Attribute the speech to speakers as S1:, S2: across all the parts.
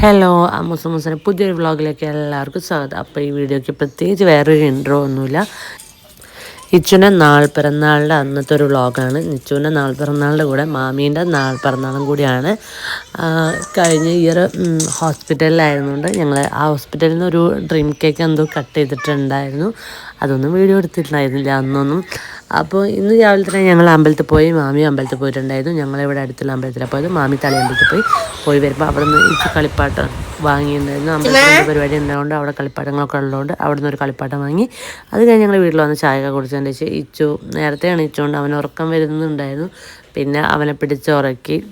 S1: Hello അമ്മൂസ് പുതിയൊരു വ്ളോഗിലേക്ക് എല്ലാവർക്കും സ്വാഗതം. അപ്പോൾ ഈ വീഡിയോയ്ക്ക് പ്രത്യേകിച്ച് വേറൊരു ഇൻട്രോ ഒന്നുമില്ല. ഇച്ചുവിന്റെ നാൾ പിറന്നാളിന്റെ അന്നത്തെ ഒരു വ്ളോഗാണ്. നിച്ചുവിന്റെ നാൾ പിറന്നാളിന്റെ കൂടെ മാമീന്റെ നാൾ പിറന്നാളും കൂടിയാണ്. കഴിഞ്ഞ ഇയർ ഹോസ്പിറ്റലിലായിരുന്നുകൊണ്ട് ഞങ്ങൾ ആ ഹോസ്പിറ്റലിൽ നിന്ന് ഒരു ഡ്രീം കേക്ക് എന്തോ കട്ട് ചെയ്തിട്ടുണ്ടായിരുന്നു. അതൊന്നും വീഡിയോ എടുത്തിട്ടുണ്ടായിരുന്നില്ല അന്നൊന്നും. അപ്പോൾ ഇന്ന് രാവിലെ തന്നെ ഞങ്ങൾ അമ്പലത്തിൽ പോയി മാമി അമ്പലത്തിൽ പോയിട്ടുണ്ടായിരുന്നു. ഞങ്ങളിവിടെ അടുത്തുള്ള അമ്പലത്തിലാണ് പോയത്. മാമി തളി അമ്പലത്തിൽ പോയി. പോയി വരുമ്പോൾ അവിടെ നിന്ന് ഇച്ച് കളിപ്പാട്ടം വാങ്ങിയിട്ടുണ്ടായിരുന്നു. അമ്പലത്തിന്റെ പരിപാടി ഉണ്ടായതുകൊണ്ട് അവിടെ കളിപ്പാട്ടങ്ങളൊക്കെ ഉള്ളതുകൊണ്ട് അവിടെ നിന്ന് ഒരു കളിപ്പാട്ടം വാങ്ങി. അത് കഴിഞ്ഞ് ഞങ്ങൾ വീട്ടിൽ വന്ന് ചായ ഒക്കെ ശേഷം ഇച്ചു നേരത്തെ എണീച്ചുകൊണ്ട് അവൻ ഉറക്കം വരുന്നുണ്ടായിരുന്നു. പിന്നെ അവനെ പിടിച്ച് ഉറക്കി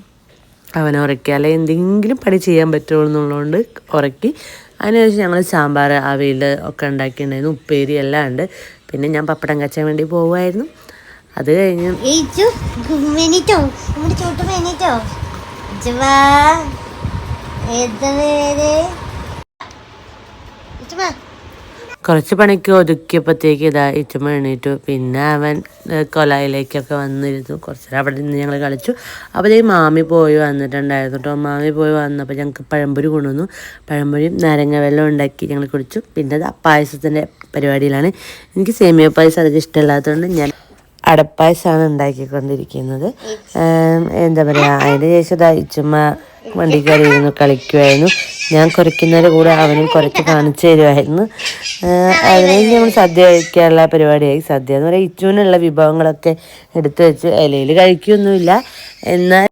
S1: അവനെ ഉറക്കിയാലേ എന്തെങ്കിലും പണി ചെയ്യാൻ പറ്റുള്ളൂ എന്നുള്ളതുകൊണ്ട് ഉറക്കി. അതിനുശേഷം ഞങ്ങൾ സാമ്പാർ അവിയൽ ഒക്കെ ഉണ്ടാക്കിയിട്ടുണ്ടായിരുന്നു. ഉപ്പേരി എല്ലാം ഉണ്ട്. പിന്നെ ഞാൻ പപ്പടം കച്ചാൻ വേണ്ടി പോവുമായിരുന്നു. അത് കഴിഞ്ഞ്
S2: ഏത്
S1: കുറച്ച് പണിക്ക് ഒതുക്കിയപ്പോഴത്തേക്ക് ഇതാ ഇച്ചമ്മ എണീറ്റു. പിന്നെ അവൻ കൊലയിലേക്കൊക്കെ വന്നിരുന്നു. കുറച്ച് നേരം അവിടെ നിന്ന് ഞങ്ങൾ കളിച്ചു. അപ്പോഴത്തേക്ക് മാമി പോയി വന്നിട്ടുണ്ടായിരുന്നു കേട്ടോ മാമി പോയി വന്നപ്പോൾ ഞങ്ങൾക്ക് പഴംപൊരി കൊണ്ടുവന്നു. പഴംപൊരിയും നാരങ്ങ വെള്ളം ഉണ്ടാക്കി ഞങ്ങൾ കുടിച്ചു. പിന്നെ അത് പായസത്തിന്റെ പരിപാടിയിലാണ്. എനിക്ക് സേമിയ പായസം അധികം ഇഷ്ടമില്ലാത്തതുകൊണ്ട് ഞാൻ അടപ്പായസമാണ് ഉണ്ടാക്കിക്കൊണ്ടിരിക്കുന്നത്. എന്താ പറയുക അതിന്റെ ശേഷം ഇതാ ഇച്ചുമ്മ വണ്ടി കയറി ഇരുന്ന് കളിക്കുമായിരുന്നു ഞാൻ കുറയ്ക്കുന്നതിന്റെ കൂടെ അവനും കുറച്ച് കാണിച്ചു തരുമായിരുന്നു അതിനെ നമ്മൾ സദ്യ കഴിക്കാനുള്ള പരിപാടിയായി. സദ്യ എന്ന് പറയുക ഇച്ചുവിനുള്ള വിഭവങ്ങളൊക്കെ എടുത്തു വെച്ച് ഇലയിൽ കഴിക്കുകയൊന്നുമില്ല എന്നാൽ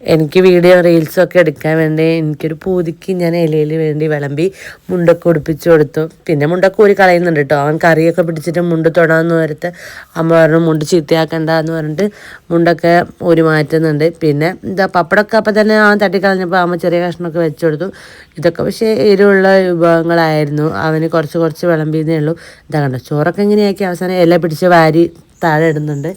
S1: എനിക്ക് വീഡിയോ റീൽസൊക്കെ എടുക്കാൻ വേണ്ടി എനിക്കൊരു പൂതിക്ക് ഞാൻ ഇലയിൽ വേണ്ടി വിളമ്പി മുണ്ടൊക്കെ ഉടുപ്പിച്ച് കൊടുത്തു. പിന്നെ മുണ്ടൊക്കെ ഊരി കളയുന്നുണ്ട് കേട്ടോ അവൻ കറിയൊക്കെ പിടിച്ചിട്ട് മുണ്ട് തൊടാന്ന് നേരത്തെ അമ്മ പറഞ്ഞു മുണ്ട് ചീത്തയാക്കണ്ട എന്ന് പറഞ്ഞിട്ട് മുണ്ടൊക്കെ ഒരു മാറ്റുന്നുണ്ട്. പിന്നെ എന്താ പപ്പടമൊക്കെ അപ്പം തന്നെ അവൻ തട്ടിക്കളഞ്ഞപ്പോൾ അമ്മ ചെറിയ കഷ്ണമൊക്കെ വെച്ച് കൊടുത്തു. ഇതൊക്കെ പക്ഷേ എരിവുള്ള വിഭവങ്ങളായിരുന്നു. അവന് കുറച്ച് കുറച്ച് വിളമ്പിയതേ ഉള്ളൂ. ഇതാ കണ്ടോ ചോറൊക്കെ ഇങ്ങനെയാക്കി അവസാനം ഇല പിടിച്ച് വാരി താഴെ ഇടുന്നുണ്ട്.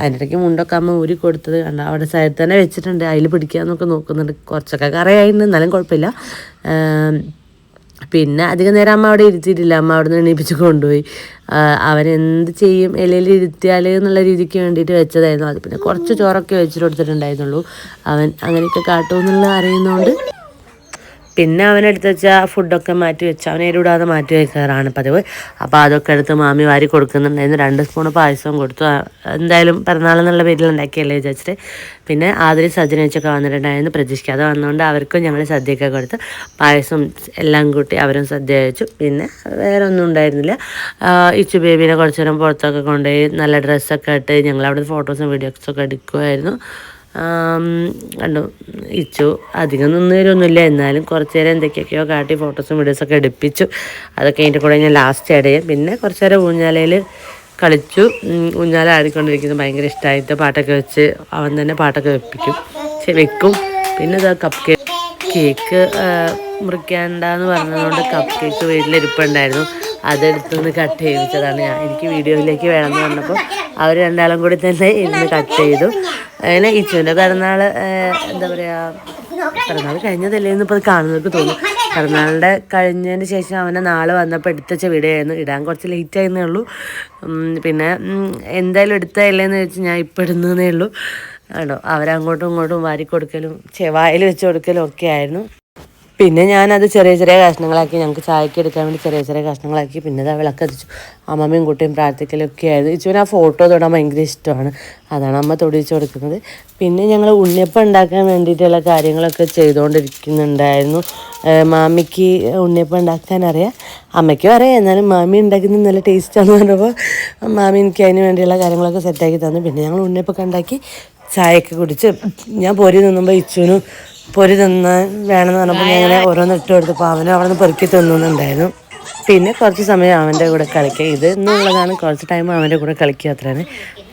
S1: അതിനിടയ്ക്ക് മുണ്ടൊക്കെ അമ്മ ഊരി കൊടുത്തത്. കണ്ട അവിടെ സൈഡിൽ തന്നെ വെച്ചിട്ടുണ്ട്. അതിൽ പിടിക്കാന്നൊക്കെ നോക്കുന്നുണ്ട്. കുറച്ചൊക്കെ കറയായിട്ടുണ്ട് എന്നാലും കുഴപ്പമില്ല. പിന്നെ അധികം നേരം അമ്മ അവിടെ ഇരുത്തിയിട്ടില്ല. അമ്മ അവിടെ നിന്ന് എണീപ്പിച്ച് കൊണ്ടുപോയി. അവരെന്ത് ചെയ്യും? ഇലയിൽ ഇരുത്തിയാൽ എന്നുള്ള രീതിക്ക് വേണ്ടിയിട്ട് വെച്ചതായിരുന്നു. അത് പിന്നെ കുറച്ച് ചോറൊക്കെ വെച്ചിട്ട് കൊടുത്തിട്ടുണ്ടായിരുന്നുള്ളൂ. അവൻ അങ്ങനെയൊക്കെ കാട്ടുമെന്നുള്ള അറിയുന്നതുകൊണ്ട് പിന്നെ അവനെടുത്ത് വെച്ചാൽ ഫുഡൊക്കെ മാറ്റി വെച്ച് അവനെ ഇടാതെ മാറ്റി വെക്കാറാണ് പതിവ്. അപ്പോൾ അതൊക്കെ എടുത്ത് മാമി വാരി കൊടുക്കുന്നുണ്ടായിരുന്നു. രണ്ട് സ്പൂൺ പായസവും കൊടുത്തു. എന്തായാലും എന്തായാലും പിറന്നാളെന്നുള്ള പേരിൽ ഉണ്ടാക്കിയല്ലേ വിചാരിച്ചിട്ട്. പിന്നെ ആതിരി സജ്ജന വെച്ചൊക്കെ വന്നിട്ടുണ്ടായിരുന്നു പ്രതീക്ഷിക്കാതെ വന്നുകൊണ്ട് അവർക്കും ഞങ്ങൾ സദ്യയൊക്കെ കൊടുത്ത്. പായസം എല്ലാം കൂട്ടി അവരും സദ്യ കഴിച്ചു. പിന്നെ വേറെ ഒന്നും ഉണ്ടായിരുന്നില്ല ഇച്ചു ബേബീനെ കുറച്ച് നേരം പുറത്തൊക്കെ കൊണ്ടുപോയി നല്ല ഡ്രസ്സൊക്കെ ഇട്ട് ഞങ്ങൾ അവിടെ ഫോട്ടോസും വീഡിയോസൊക്കെ എടുക്കുമായിരുന്നു കണ്ടു ഇച്ചു. അധികം നിന്നുവരൊന്നുമില്ല എന്നാലും കുറച്ച് നേരം എന്തൊക്കെയൊക്കെയോ കാട്ടി ഫോട്ടോസും വീഡിയോസൊക്കെ എടുപ്പിച്ചു. അതൊക്കെ അതിന്റെ കൂടെ ഞാൻ ലാസ്റ്റ് ഇടയും പിന്നെ കുറച്ച് നേരം ഊഞ്ഞാലയിൽ കളിച്ചു ഊഞ്ഞാല ആടിക്കൊണ്ടിരിക്കുന്നത് ഭയങ്കര ഇഷ്ടമായിട്ട് പാട്ടൊക്കെ വെച്ച് അവൻ തന്നെ പാട്ടൊക്കെ വെപ്പിക്കും. വെക്കും. പിന്നെ ഇതാ കപ്പ് കേക്ക് കേക്ക് മുറിക്കാണ്ടെന്ന് പറഞ്ഞതുകൊണ്ട് കപ്പ് കേക്ക് വീട്ടിലിരിപ്പുണ്ടായിരുന്നു അതെടുത്തുനിന്ന് കട്ട് ചെയ്യിച്ചതാണ് ഞാൻ. എനിക്ക് വീഡിയോയിലേക്ക് വേണമെന്ന് പറഞ്ഞപ്പോൾ അവർ രണ്ടാളും കൂടി തന്നെ ഇരുന്ന് കട്ട് ചെയ്തു. അങ്ങനെ ഇച്ചുവിന്റെ പിറന്നാൾ എന്താ പറയുക പിറന്നാൾ കഴിഞ്ഞതല്ലേ എന്ന് ഇപ്പോൾ കാണുന്നവർക്ക് തോന്നും. പിറന്നാളിന്റെ കഴിഞ്ഞതിന് ശേഷം അവനെ നാളെ വന്നപ്പോൾ എടുത്തച്ച വീഡിയോ ആയിരുന്നു ഇടാൻ കുറച്ച് ലേറ്റ് ആയിരുന്നേ ഉള്ളൂ. പിന്നെ എന്തായാലും എടുത്തതല്ലേന്ന് വെച്ച് ഞാൻ ഇപ്പം ഇടുന്നതേ ഉള്ളൂ. ആണോ? അവരങ്ങോട്ടും ഇങ്ങോട്ടും വാരി കൊടുക്കലും വായിൽ വെച്ച് കൊടുക്കലും ഒക്കെ ആയിരുന്നു. പിന്നെ ഞാനത് ചെറിയ ചെറിയ കഷ്ണങ്ങളാക്കി ഞങ്ങൾക്ക് ചായക്ക് എടുക്കാൻ വേണ്ടി ചെറിയ ചെറിയ കഷ്ണങ്ങളാക്കി പിന്നെ അത് വിളക്ക് കത്തിച്ചു. അമ്മമ്മയും കുട്ടിയും പ്രാർത്ഥിക്കലൊക്കെ ആയത്. ഇച്ചുവിന് ആ ഫോട്ടോ തൊടാൻ ഭയങ്കര ഇഷ്ടമാണ്. അതാണ് അമ്മ തൊടിച്ച് കൊടുക്കുന്നത്. പിന്നെ ഞങ്ങൾ ഉണ്ണിയപ്പം ഉണ്ടാക്കാൻ വേണ്ടിയിട്ടുള്ള കാര്യങ്ങളൊക്കെ ചെയ്തുകൊണ്ടിരിക്കുന്നുണ്ടായിരുന്നു മാമിക്ക് ഉണ്ണിയപ്പം ഉണ്ടാക്കാൻ അറിയാം. അമ്മയ്ക്കും അറിയാം. എന്നാലും മാമി ഉണ്ടാക്കുന്നത് നല്ല ടേസ്റ്റാന്ന് പറഞ്ഞപ്പോൾ മാമി എനിക്ക് അതിന് വേണ്ടിയുള്ള കാര്യങ്ങളൊക്കെ സെറ്റാക്കി തന്നു. പിന്നെ ഞങ്ങൾ ഉണ്ണിയപ്പൊക്കെ ഉണ്ടാക്കി ചായയൊക്കെ കുടിച്ച് ഞാൻ പോരി നിന്നുമ്പോൾ ഇച്ചുവിനും പൊരി തിന്നാൻ വേണമെന്ന് പറഞ്ഞപ്പോൾ ഞാൻ ഇങ്ങനെ ഓരോന്ന് ഇട്ട് കൊടുത്തപ്പോൾ അവനും അവിടെ നിന്ന് പെറുക്കി തിന്നുന്നുണ്ടായിരുന്നു. പിന്നെ കുറച്ച് സമയം അവന്റെ കൂടെ കളിക്കുക ഇത് എന്നുള്ളതാണ് കുറച്ച് ടൈം അവന്റെ കൂടെ കളിക്കുക അത്രയാണ്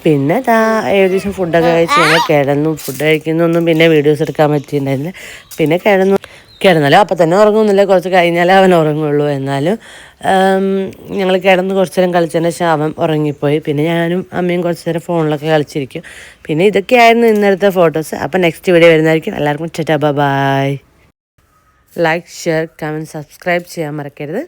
S1: പിന്നെ താ ഏകദേശം ഫുഡൊക്കെ കഴിച്ച് ഞങ്ങൾ കിടന്നു. ഫുഡ് കഴിക്കുന്നൊന്നും പിന്നെ വീഡിയോസ് എടുക്കാൻ പറ്റിയിട്ടുണ്ടായിരുന്നില്ല പിന്നെ കിടന്നു. കിടന്നാലും അപ്പം തന്നെ ഉറങ്ങുന്നില്ല. കുറച്ച് കഴിഞ്ഞാലേ അവൻ ഉറങ്ങുള്ളൂ എന്നാലും ഞങ്ങൾ കിടന്ന് കുറച്ച് നേരം കളിച്ചതിന് ശേഷം അവൻ ഉറങ്ങിപ്പോയി. പിന്നെ ഞാനും അമ്മയും കുറച്ച് നേരം ഫോണിലൊക്കെ കളിച്ചിരിക്കും. പിന്നെ ഇതൊക്കെയായിരുന്നു ഇന്നലത്തെ ഫോട്ടോസ് അപ്പം നെക്സ്റ്റ് വീഡിയോ വരുന്നതായിരിക്കും. എല്ലാവർക്കും ചേട്ടാ bye like share comment subscribe ചെയ്യാൻ മറക്കരുത്.